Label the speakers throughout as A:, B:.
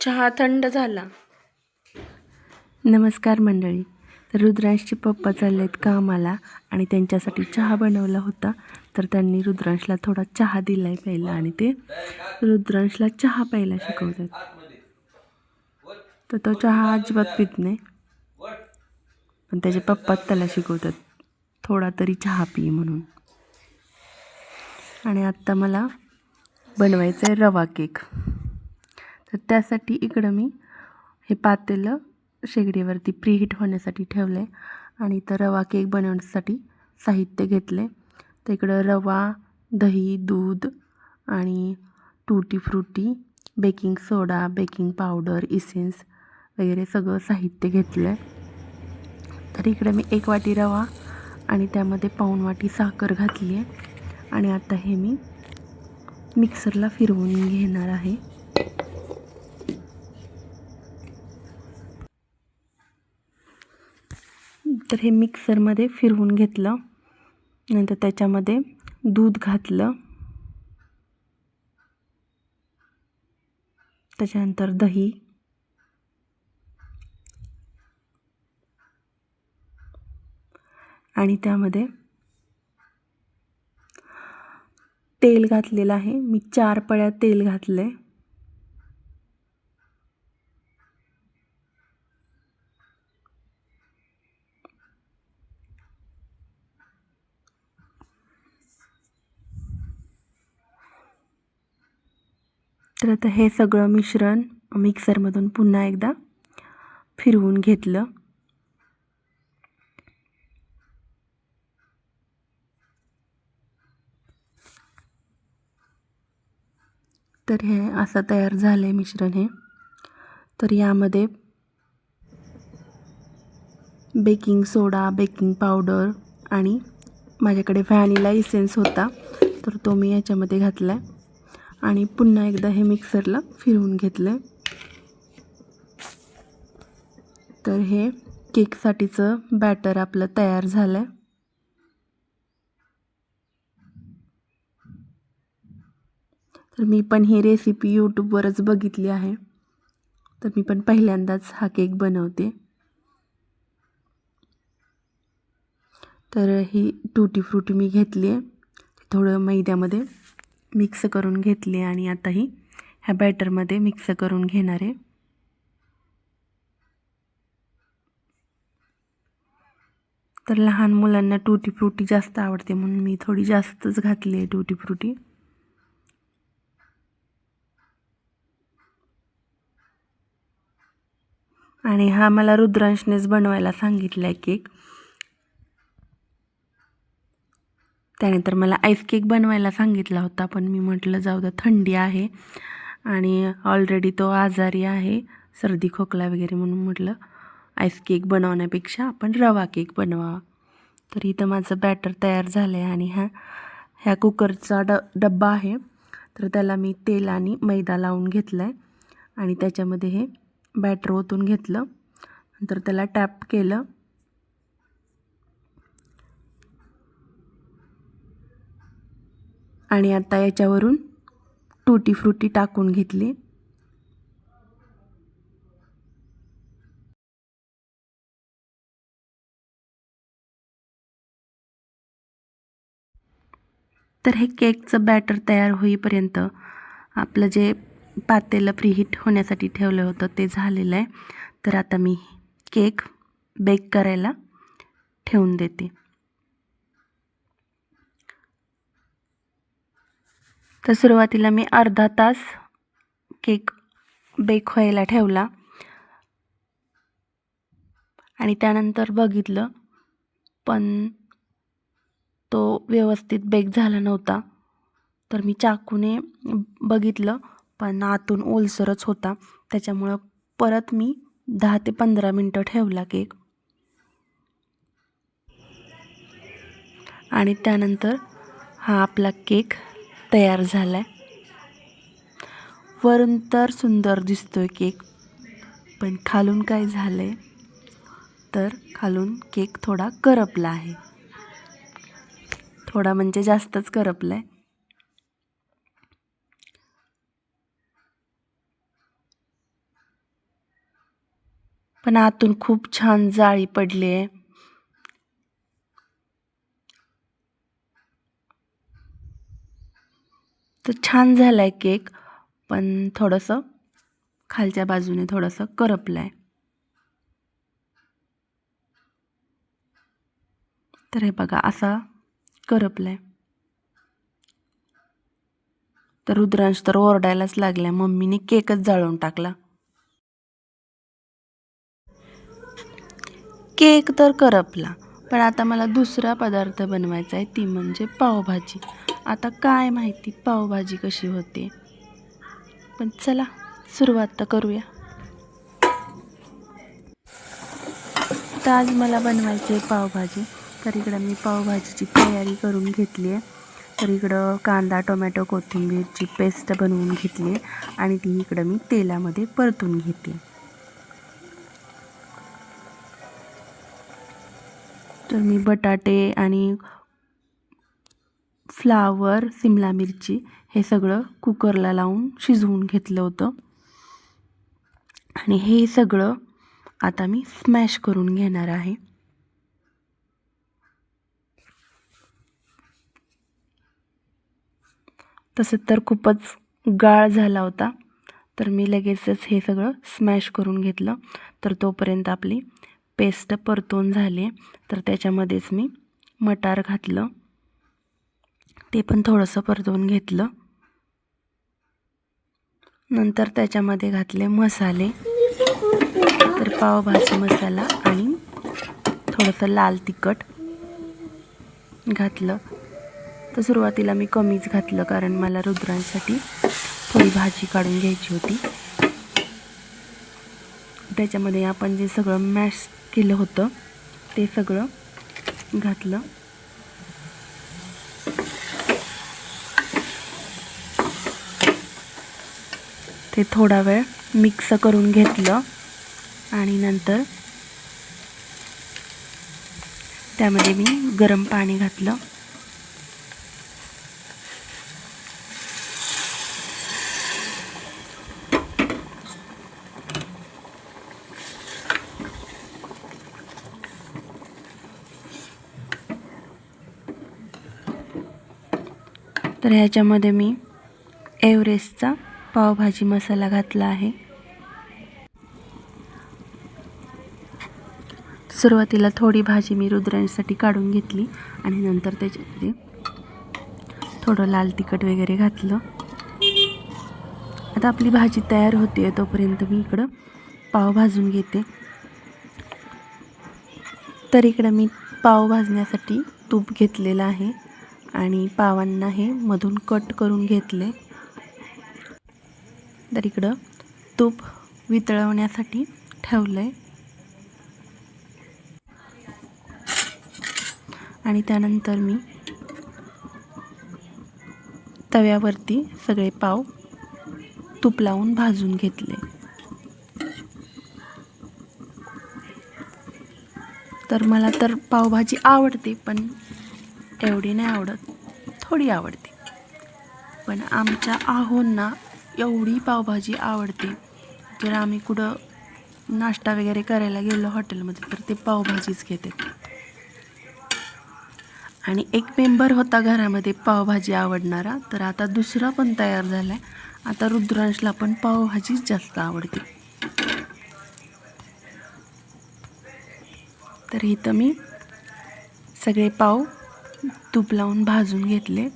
A: चहा थंड झाला. नमस्कार मंडळी. तर रुद्रांशचे पप्पा चालले आहेत कामाला आणि त्यांच्यासाठी चहा बनवला होता. तर त्यांनी रुद्रांशला थोडा चहा दिला आहे प्यायला आणि ते रुद्रांशला चहा प्यायला शिकवतात. तर तो चहा अजिबात पित नाही. पण त्याचे पप्पाच त्याला शिकवतात थोडा तरी चहा पी म्हणून. आणि आत्ता मला बनवायचा आहे रवा केक. तर त्यासाठी इकडं मी हे पातेलं शेगडीवरती प्रीहीट होण्यासाठी ठेवलं आहे आणि इथं रवा केक बनवण्यासाठी साहित्य घेतले. तर इकडं रवा दही दूध आणि tutti frutti baking soda baking powder essence वगैरे सगळं साहित्य घेतलं आहे तर इकडे मी एक वाटी रवा आणि त्यामध्ये पाऊण वाटी साखर घातली आहे आणि आता हे मी मिक्सरला फिरवून घेणार आहे. तर हे मिक्सरमध्ये फिरवून घेतलं. नंतर त्याच्यामध्ये दूध घातलं. त्याच्यानंतर दही. आणि त्यामध्ये तेल घातलेलं आहे. मी चार पळ्या तेल घातलं आहे तर आता हे सगळं मिश्रण मिक्सरमधून पुन्हा एकदा फिरवून घेतलं. तर हे असं तयार झालं आहे मिश्रण हे. तर यामध्ये बेकिंग सोडा बेकिंग पावडर आणि माझ्याकडे व्हॅनिला इसेन्स होता तर तो मी याच्यामध्ये घातला आहे आणि पुन्हा एकदा हे मिक्सरला फिरवून घेतलं आहे तर हे केकसाठीचं बॅटर आपलं तयार झालं आहे तर मी पण ही रेसिपी यूट्यूबवरच बघितली आहे. तर मी पण पहिल्यांदाच हा केक बनवते. तर ही टूटी फ्रुटी मी घेतली आहे थोडं मैद्यामध्ये मिक्स करून घेतली आणि आता ही ह्या बॅटरमध्ये मिक्स करून घेणार आहे. तर लहान मुलांना टूटी फ्रुटी जास्त आवडते म्हणून मी थोडी जास्तच घातली आहे टूटी फ्रुटी. आणि हा मला रुद्रांशनेच बनवायला सांगितला आहे केक. त्यानंतर मला आईस केक बनवायला सांगितला होता पण मी म्हटलं जाऊ द्या थंडी आहे आणि ऑलरेडी तो आजारी आहे सर्दी खोकला वगैरे म्हणून म्हटलं आईस केक बनवण्यापेक्षा आपण रवा केक बनवावा तर इथं माझं बॅटर तयार झालं आहे आणि ह्या ह्या कुकरचा ड डब्बा आहे. तर त्याला मी तेल आणि मैदा लावून घेतला आहे आणि त्याच्यामध्ये हे बॅटर ओतून घेतलं. नंतर त्याला टॅप केलं. आणि आता याच्यावरून टूटी फ्रुटी टाकून घेतली. तर हे केकचं बॅटर तयार होईपर्यंत आपलं जे पातेलं प्रीहीट होण्यासाठी ठेवलं होतं ते झालेलं आहे. तर आता मी केक बेक करायला ठेवून देते. तर सुरुवातीला मी अर्धा तास केक बेक व्हायला ठेवला. आणि त्यानंतर बघितलं पण तो व्यवस्थित बेक झाला नव्हता. तर मी चाकूने बघितलं पण आतून ओलसरच होता. त्याच्यामुळं परत मी दहा ते पंधरा मिनटं ठेवला केक. आणि त्यानंतर हा आपला केक तयार झाला आहे वरून तर सुंदर दिसतोय केक पण खालून काय झालं आहे तर खालून केक थोडा करपला आहे. थोडा म्हणजे जास्तच करपला आहे पण आतून खूप छान जाळी पडली आहे तर छान झाला आहे केक पण थोडंसं खालच्या बाजूने थोडंसं करपलं आहे तर हे बघा असा करपला आहे तर रुद्रांश तर ओरडायलाच लागला मम्मीने केकच जाळून टाकला. केक तर करपला. पण आता मला दुसरा पदार्थ बनवायचा आहे ती म्हणजे पावभाजी. आता काय माहिती पावभाजी कशी होते? पण चला सुरुवात तर करूया. तर आज मला बनवायची आहे पावभाजी. तर इकडं मी पावभाजीची तयारी करून घेतली आहे. तर इकडं कांदा टोमॅटो कोथिंबीरची पेस्ट बनवून घेतली आहे. आणि ती इकडं मी तेलामध्ये परतून घेते. तर मी बटाटे आणि फ्लावर सिमला मिरची हे सगळं कुकरला लावून शिजवून घेतलं होतं. आणि हे सगळं आता मी स्मॅश करून घेणार आहे. तसं तर खूपच गाळ झाला होता तर मी लगेचच हे सगळं स्मॅश करून घेतलं. तर तोपर्यंत आपली पेस्ट परतून झाले तर त्याच्यामध्येच मी मटार घातलं. ते पण थोडंसं परतवून घेतलं. नंतर त्याच्यामध्ये घातले मसाले. तर पावभाजी मसाला आणि थोडंसं लाल तिखट घातलं. तर सुरुवातीला मी कमीच घातलं कारण मला रुद्रांसाठी थोडी भाजी काढून घ्यायची होती. त्याच्यामध्ये आपण जे सगळं मॅश केलं होतं. ते सगळं घातलं. ते थोडा वेळ मिक्स करून घेतलं आणि नंतर त्यामध्ये मी गरम पाणी घातलं. तर ह्याच्यामध्ये मी एव्हरेस्टचा पावभाजी मसाला घातला आहे. सुरुवातीला थोडी भाजी मी रुद्रांसाठी काढून घेतली आणि नंतर त्याच्यामध्ये थोडं लाल तिखट वगैरे घातलं. आता आपली भाजी तयार होते तोपर्यंत मी इकडं पाव भाजून घेते. तर इकडं मी पाव भाजण्यासाठी तूप घेतलेलं आहे. आणि पावांना हे मधून कट करून घेतले. तर इकडं तूप वितळवण्यासाठी ठेवलं आहे आणि त्यानंतर मी तव्यावरती सगळे पाव तूप लावून भाजून घेतले. तर मला तर पावभाजी आवडते पण एवढी नाही आवडत. थोडी आवडते. पण आमच्या आहोंना एवढी पावभाजी आवडते. जर आम्ही कुठं नाश्ता वगैरे करायला गेलो हॉटेलमध्ये तर ते पावभाजीच घेते आणि एक मेंबर होता घरामध्ये पावभाजी आवडणारा तर आता दुसरा पण तयार झाला आहे आता रुद्रांशला पण पावभाजीच जास्त आवडते. तर इथं मी सगळे पाव तूप लावून भाजून घेतले.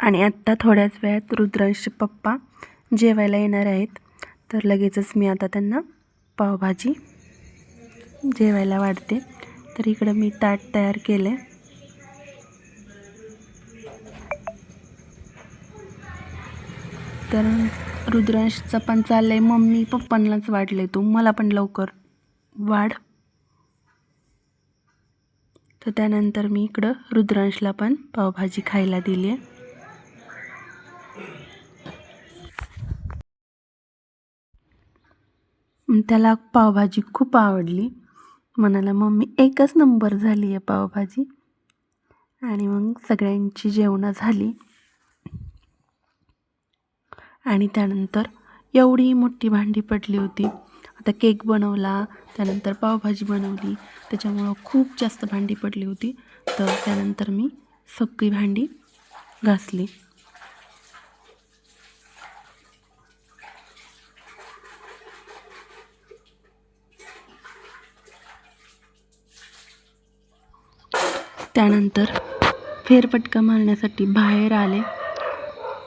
A: आणि आत्ता थोड्याच वेळात रुद्रांश पप्पा जेवायला येणार आहेत. तर लगेचच मी आता त्यांना पावभाजी जेवायला वाढते. तर इकडं मी ताट तयार केलं आहे तर रुद्रांशचं पण चाललं आहे मम्मी पप्पांनाच वाढले तू. मला पण लवकर. वाढ. तर त्यानंतर मी इकडं रुद्रांशला पण पावभाजी खायला दिली आहे त्याला पावभाजी खूप आवडली. म्हणाला मम्मी एकच नंबर झाली आहे पावभाजी. आणि मग सगळ्यांची जेवणं झाली. आणि त्यानंतर एवढी मोठी भांडी पडली होती. आता केक बनवला त्यानंतर पावभाजी बनवली त्याच्यामुळं खूप जास्त भांडी पडली होती. तर त्यानंतर मी सगळी भांडी घासली. त्यानंतर फेरपटका मारण्यासाठी बाहेर आले.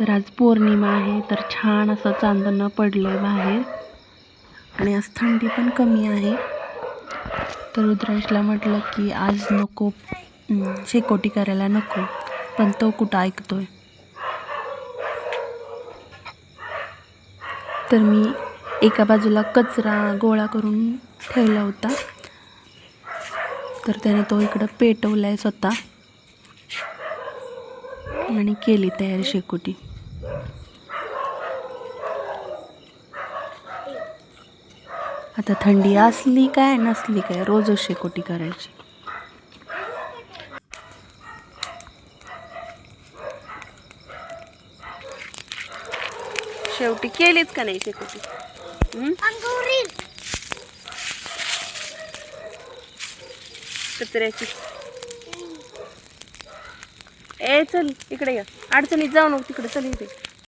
A: तर आज पौर्णिमा आहे तर छान असं चांदणं पडलं आहे बाहेर. आणि आज थंडी पण कमी आहे. तर रुद्राशला म्हटलं की आज नको शेकोटी करायला नको पण तो कुठं ऐकतोय? तर मी एका बाजूला कचरा गोळा करून ठेवला होता. तर त्याने तो इकडं पेटवला आहे स्वतः. आणि केली तयारी शेकोटी. आता थंडी असली काय नसली काय रोजच शेकोटी करायची? शेवटी केलीच का नाही शेकोटी कचऱ्याची. ए चल इकडे या. अडचणीत जाऊ नको तिकडे चल इकडे